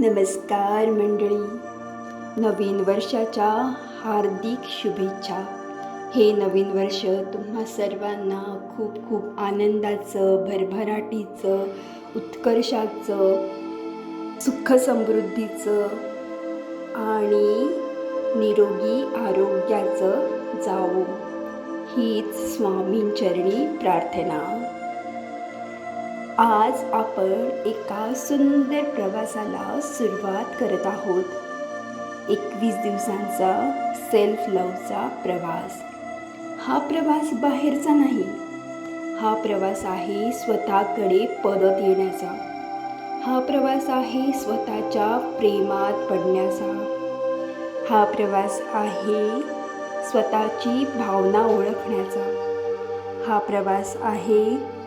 नमस्कार मंडळी. नवीन वर्षाच्या हार्दिक शुभेच्छा. हे नवीन वर्ष तुम्हा सर्वांना खूप खूप आनंदाचं भरभराटीचं उत्कर्षाचं सुख समृद्धीचं आणि निरोगी आरोग्याचं जावो. हीच स्वामींचरणी प्रार्थना. आज आपण एका सुंदर प्रवासाला सुरुवात करत आहोत. एकवीस दिवसांचा सेल्फ लवचा प्रवास. हा प्रवास बाहेरचा नाही. हा प्रवास आहे स्वतःकडे परत येण्याचा. हा प्रवास आहे स्वतःच्या प्रेमात पडण्याचा. हा प्रवास आहे स्वतःची भावना ओळखण्याचा. हा प्रवास आहे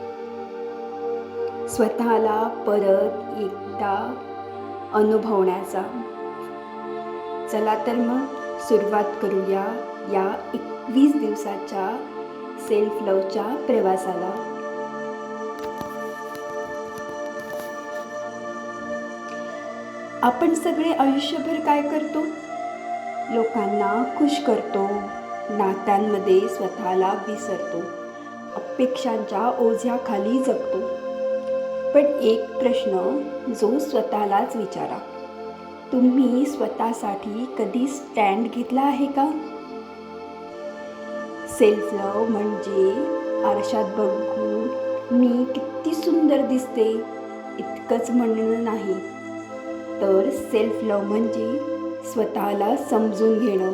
स्वतःला परत एकदा अनुभवण्याचा. चला तर मग सुरुवात करूया या एकवीस दिवसाच्या सेल्फ लवच्या प्रवासाला. आपण सगळे आयुष्यभर काय करतो? लोकांना खुश करतो. नात्यांमध्ये स्वतःला विसरतो. अपेक्षांच्या ओझ्याखाली जगतो. पण एक प्रश्न जो स्वतःलाच विचारा. तुम्ही स्वतःसाठी कधी स्टँड घेतला आहे का? सेल्फ लव म्हणजे आरशात बघून मी किती सुंदर दिसते इतकंच म्हणणं नाही. तर सेल्फ लव म्हणजे स्वतःला समजून घेणं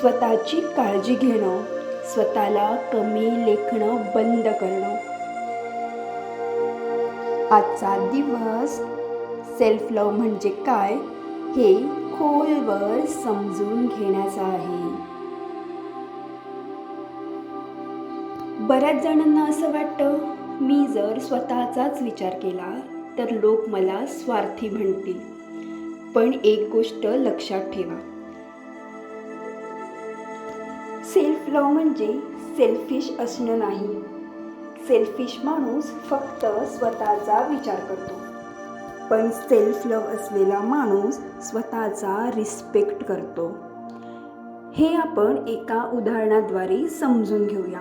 स्वतःची काळजी घेणं स्वतःला कमी लेखणं बंद करणं. आजचा दिवस सेल्फ लव म्हणजे काय हे खोलवर समजून घेण्याचा आहे. बऱ्याच जणांना असं वाटतं मी जर स्वतःचाच विचार केला तर लोक मला स्वार्थी म्हणतील. पण एक गोष्ट लक्षात ठेवा. सेल्फ लव म्हणजे सेल्फिश असणं नाही. सेल्फिश माणूस फक्त स्वतःचा विचार करतो. पण सेल्फ लव असलेला माणूस स्वतःचा रिस्पेक्ट करतो. हे आपण एका उदाहरणाद्वारे समजून घेऊया.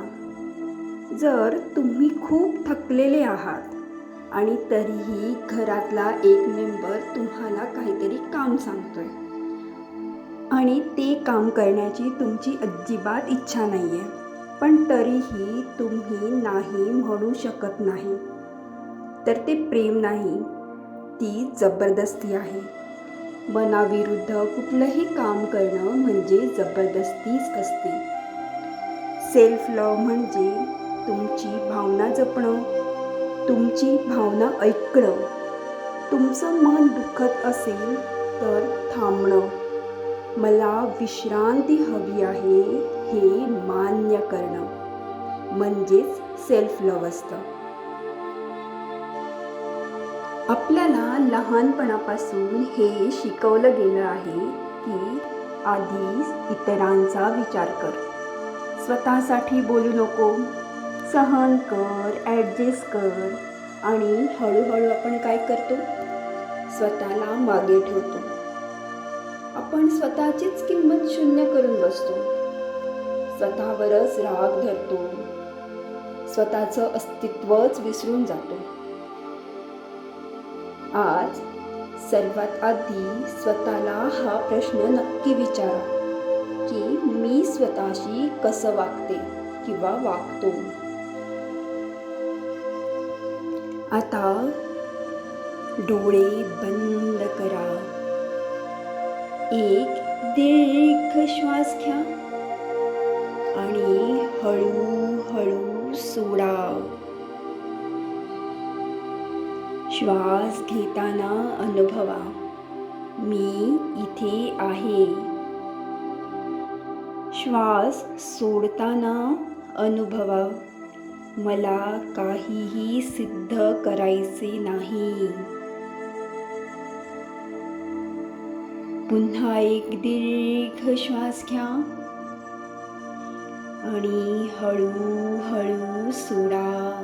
जर तुम्ही खूप थकलेले आहात आणि तरीही घरातला एक मेंबर तुम्हाला काहीतरी काम सांगतोय आणि ते काम करण्याची तुमची अजिबात इच्छा नाही आहे पण तरीही तुम्ही नाही म्हणू शकत नाही. तर ते प्रेम नाही ती जबरदस्ती आहे. मनाविरुद्ध कुठलंही काम करणं म्हणजे जबरदस्तीच असते. सेल्फ लव म्हणजे तुमची भावना जपणं तुमची भावना ऐकणं. तुमचं मन दुखत असेल तर थांबणं. मला विश्रांती हवी आहे हे मान्य करणं. म्हणजेच सेल्फ लव असतं. आपल्याला लहानपणापासून हे शिकवलं गेलं आहे की आधी इतरांचा विचार कर. स्वतःसाठी बोलू नको. सहन कर ॲडजस्ट कर आणि हळूहळू आपण काय करतो? स्वतःला मागे ठेवतो. आपण स्वतःचीच किंमत शून्य करून बसतो. स्वतःवरच राग धरतो. स्वतःचं अस्तित्वच विसरून जातो. आज सर्वात आधी स्वतःला हा प्रश्न नक्की विचारा की मी स्वतःशी कसं वागते किंवा वागतो? आता डोळे बंद करा. एक दीर्घ श्वास घ्या आणि हळूहळू सोडा श्वास घेताना अनुभवा मी इथे आहे. श्वास सोडताना अनुभवा मला काहीही सिद्ध करायचे नाही. पुन्हा एक दीर्घ श्वास घ्या. आणि हळूहळू सोडा.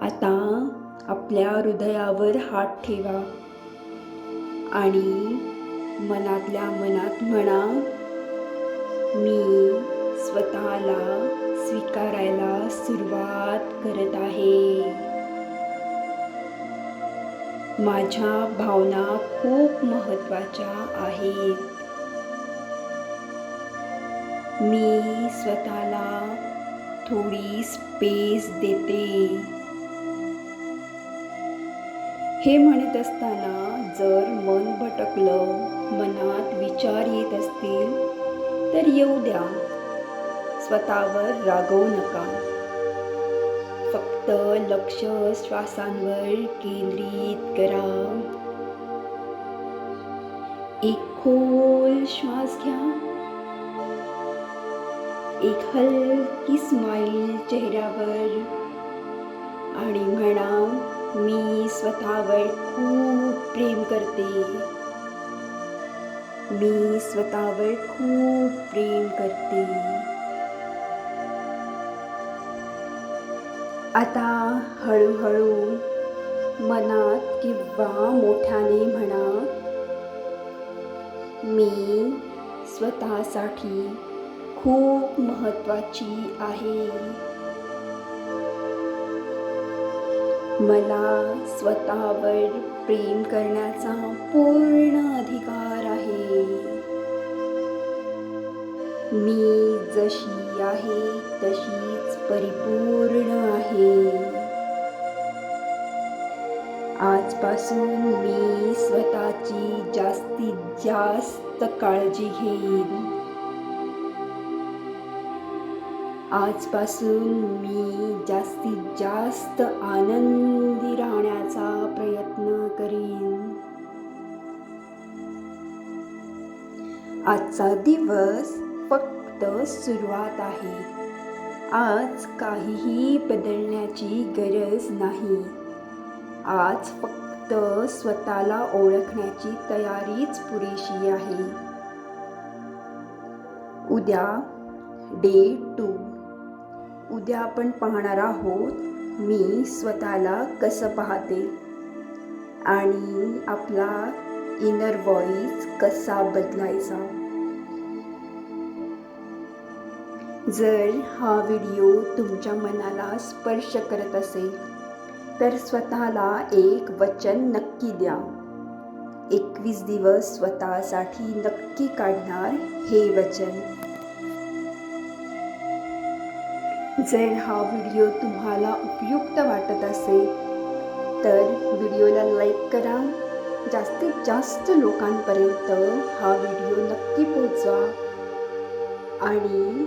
आता आपल्या हृदयावर हात ठेवा. आणि मनातल्या मनात म्हणा मी स्वतःला स्वीकारायला सुरुवात करत आहे. माझ्या भावना खूप महत्त्वाच्या आहेत. मी स्वतःला थोडी स्पेस देते. हे म्हणत असताना जर मन भटकलं मनात विचार येत असतील तर येऊ द्या. स्वतःवर रागवू नका. फक्त लक्ष श्वासांवर केंद्रित करा। एक खोल श्वास घ्या। एक हलकी स्माईल चेहऱ्यावर आणि म्हणा, मी स्वतःवर खूप प्रेम करते. मी स्वतःवर खूप प्रेम करते. आता हळूहळू मनात किंवा मोठ्याने म्हणा मी स्वतःसाठी खूप महत्त्वाची आहे. मला स्वतःवर प्रेम करण्याचा पूर्ण अधिकार आहे. मी जशी आहे तशीच परिपूर्ण आहे. आजपासून मी स्वतःची जास्तीत जास्त काळजी घेईन. आजपासून मी जास्तीत जास्त आनंदी राहण्याचा प्रयत्न करीन. आजचा दिवस फक्त सुरुवात आहे. आज काहीही बदलण्याची गरज नाही. आज फक्त स्वतःला ओळखण्याची तयारीच पुरेशी आहे. उद्या डे टू उद्या आपण पाहणार आहोत मी स्वतःला कसं पाहते? आणि आपला इनर व्हॉइस कसा बदलायचा? जर हा व्हिडिओ तुमच्या मनाला स्पर्श करत असेल तर स्वतःला एक वचन नक्की द्या. एकवीस दिवस स्वतःसाठी नक्की काढणार हे वचन. जर हा व्हिडिओ तुम्हाला उपयुक्त वाटत असेल तर व्हिडिओला लाईक करा. जास्तीत जास्त लोकांपर्यंत हा व्हिडिओ नक्की पोचवा आणि